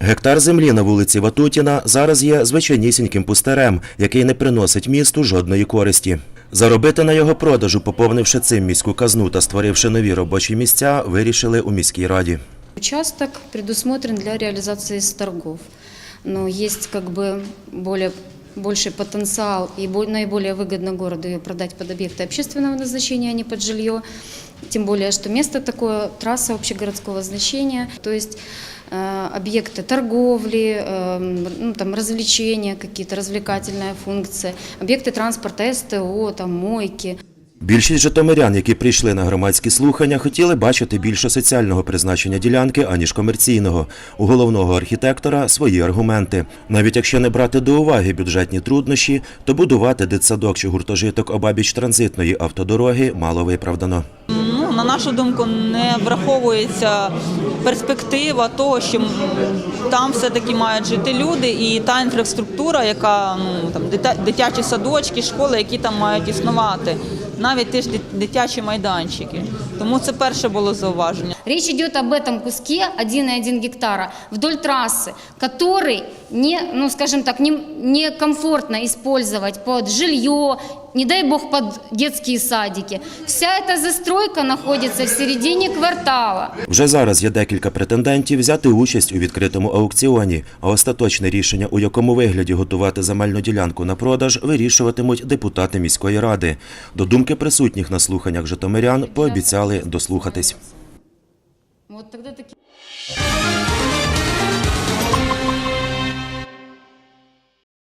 Гектар землі на вулиці Ватутіна зараз є звичайнісіньким пустирем, який не приносить місту жодної користі. Заробити на його продажу, поповнивши цим міську казну та створивши нові робочі місця, вирішили у міській раді. Участок предусмотрен для реализации с торгов, но есть как бы более больший потенциал и бо- наиболее выгодно городу ее продать под объекты общественного назначения, а не под жилье. Тем более, что место такое, трасса общегородского значения, то есть э, объекты торговли, э, ну, там, развлечения какие-то, развлекательная функция, объекты транспорта, СТО, там, мойки. Більшість житомирян, які прийшли на громадські слухання, хотіли бачити більше соціального призначення ділянки, аніж комерційного. У головного архітектора свої аргументи. Навіть якщо не брати до уваги бюджетні труднощі, то будувати дитсадок чи гуртожиток обабіч транзитної автодороги мало виправдано. Ну, на нашу думку, не враховується перспектива того, що м, там все-таки мають жити люди, і та інфраструктура, яка ну там дитя- дитячі садочки, школи, які там мають існувати, навіть ті ж дит- дитячі майданчики. Тому це перше було зауваження. Речь идет об этом куске 1,1 гектара вдоль трассы, который не, ну скажем так, не, некомфортно использовать под жилье, не дай бог под детские садики. Вся эта застройка находится в середине квартала. Вже зараз є декілька претендентів взяти участь у відкритому аукціоні, а остаточне рішення, у якому вигляді готувати земельну ділянку на продаж, вирішуватимуть депутати міської ради. До думки присутніх на слуханнях житомирян пообіцяли дослухатись. Вот тогда такие...